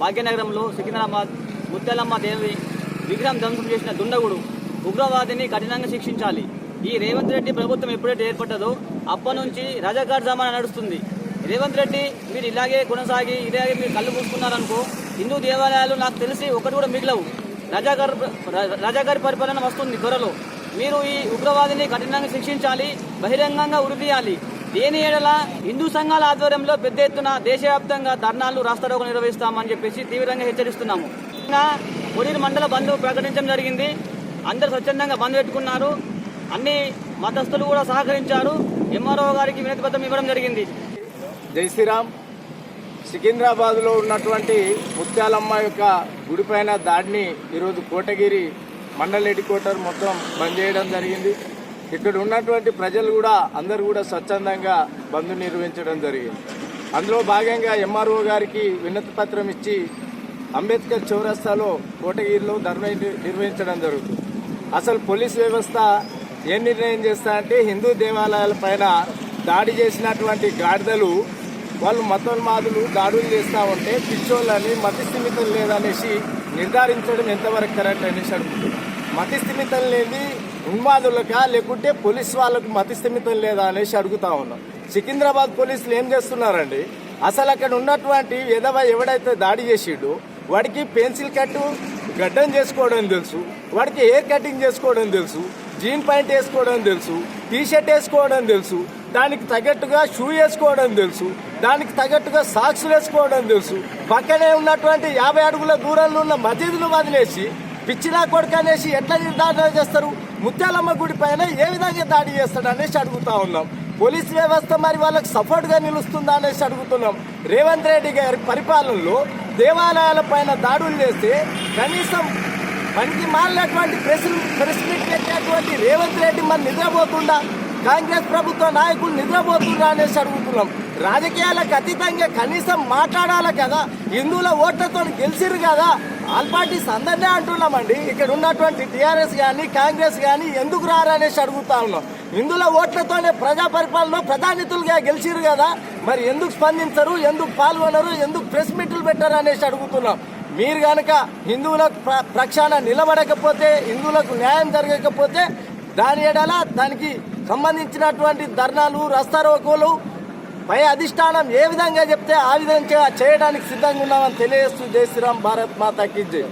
భాగ్యనగరంలో సికింద్రాబాద్ ముత్యాలమ్మ దేవి విగ్రహం ధ్వంసం చేసిన దుండగుడు ఉగ్రవాదిని కఠినంగా శిక్షించాలి. ఈ రేవంత్ రెడ్డి ప్రభుత్వం ఎప్పుడైతే ఏర్పడ్డదో అప్పటి నుంచి రజాకార్ జమానా నడుస్తుంది. రేవంత్ రెడ్డి మీరు ఇలాగే కొనసాగి ఇలాగే మీరు కళ్ళు మూసుకున్నారనుకో హిందూ దేవాలయాలు నాకు తెలిసి ఒకటి కూడా మిగిలవు. రజాగారి రజాగారి పరిపాలన వస్తుంది త్వరలో. మీరు ఈ ఉగ్రవాదిని కఠినంగా శిక్షించాలి బహిరంగంగా ఉరితీయాలి. దేని ఏడల హిందూ సంఘాల ఆధ్వర్యంలో పెద్ద ఎత్తున దేశవ్యాప్తంగా ధర్నాలు రాస్తారోకలు నిర్వహిస్తామని చెప్పేసి తీవ్రంగా హెచ్చరిస్తున్నాము. ఇంకా కొడీరు మండల బంద్ ప్రకటించడం జరిగింది. అందరు స్వచ్ఛందంగా బంద్ పెట్టుకున్నారు. అన్ని మతస్థులు కూడా సహకరించారు. ఎంఆర్ఓ గారికి వినతి పత్రం ఇవ్వడం జరిగింది. జై శ్రీరామ్. సికింద్రాబాద్లో ఉన్నటువంటి ముత్యాలమ్మ యొక్క గుడిపైన దాడిని ఈరోజు కోటగిరి మండల్ హెడ్ క్వార్టర్ మొత్తం బంద్ చేయడం జరిగింది. ఇక్కడ ఉన్నటువంటి ప్రజలు కూడా అందరూ కూడా స్వచ్ఛందంగా బంద్ నిర్వహించడం జరిగింది. అందులో భాగంగా ఎంఆర్ఓ గారికి వినతి పత్రం ఇచ్చి అంబేద్కర్ చౌరస్తాలో కోటగిరిలో ధర్నా నిర్వహించడం జరుగుతుంది. అసలు పోలీస్ వ్యవస్థ ఏం నిర్ణయం చేస్తా అంటే హిందూ దేవాలయాల పైన దాడి చేసినటువంటి గాడిదలు వాళ్ళు మతోన్మాదులు దాడులు చేస్తా ఉంటే పిచ్చోళ్ళని మతిస్థిమితం లేదనేసి నిర్ధారించడం ఎంతవరకు కరెక్ట్ అనేసి అడుగుతుంది మతిస్థిమితం లేని ఉన్మాదులకా లేకుంటే పోలీస్ వాళ్ళకు మతిస్థిమితం లేదా అనేసి అడుగుతా ఉన్నాం. సికింద్రాబాద్ పోలీసులు ఏం చేస్తున్నారండి? అసలు అక్కడ ఉన్నటువంటి ఎదవ ఎవడైతే దాడి చేసిండో వాడికి పెన్సిల్ కట్టు గడ్డం చేసుకోవడం తెలుసు వాడికి హెయిర్ కటింగ్ చేసుకోవడం తెలుసు జీన్ ప్యాంట్ వేసుకోవడం తెలుసు టీ షర్ట్ వేసుకోవడం తెలుసు దానికి తగ్గట్టుగా షూ వేసుకోవడం తెలుసు దానికి తగ్గట్టుగా సాక్స్ వేసుకోవడం తెలుసు పక్కనే ఉన్నటువంటి యాభై అడుగుల దూరంలో ఉన్న మసీదులు వదిలేసి పిచ్చినా కొడుకు అనేసి ఎట్లా నిర్ధారణ చేస్తారు? ముత్యాలమ్మ గుడి పైన ఏ విధంగా దాడి చేస్తాడు అనేసి అడుగుతా ఉన్నాం. పోలీస్ వ్యవస్థ మరి వాళ్ళకి సపోర్ట్గా నిలుస్తుందా అనేసి అడుగుతున్నాం. రేవంత్ రెడ్డి గారి పరిపాలనలో దేవాలయాల పైన దాడులు చేస్తే కనీసం మనకి మారినటువంటి ప్రెస్ ప్రెస్ మీట్ పెట్టినటువంటి రేవంత్ రెడ్డి మరి నిద్రపోకుండా కాంగ్రెస్ ప్రభుత్వ నాయకులు నిద్రపోతుందా అనేసి అడుగుతున్నాం. రాజకీయాలకు అతీతంగా కనీసం మాట్లాడాలి కదా హిందువుల ఓట్లతో గెలిచిరు కదా ఆల్ పార్టీస్ అందరినీ అంటున్నామండి. ఇక్కడ ఉన్నటువంటి టీఆర్ఎస్ కానీ కాంగ్రెస్ కానీ ఎందుకు రారనేసి అడుగుతా ఉన్నాం. హిందువుల ఓట్లతోనే ప్రజా పరిపాలన ప్రధానితులుగా గెలిచిరు కదా మరి ఎందుకు స్పందించరు ఎందుకు పాల్గొనరు ఎందుకు ప్రెస్ మీట్లు పెట్టరు అనేసి అడుగుతున్నాం. మీరు కనుక హిందువులకు ప్ర- ప్రక్షాళన నిలబడకపోతే హిందువులకు న్యాయం జరగకపోతే దాని ఎడల దానికి సంబంధించినటువంటి ధర్నాలు రస్తారోకోలు పై అధిష్టానం ఏ విధంగా చెప్తే ఆ విధంగా చేయడానికి సిద్ధంగా ఉన్నామని తెలియజేస్తూ జై శ్రీరామ్ భారత్ మాతాకి జై.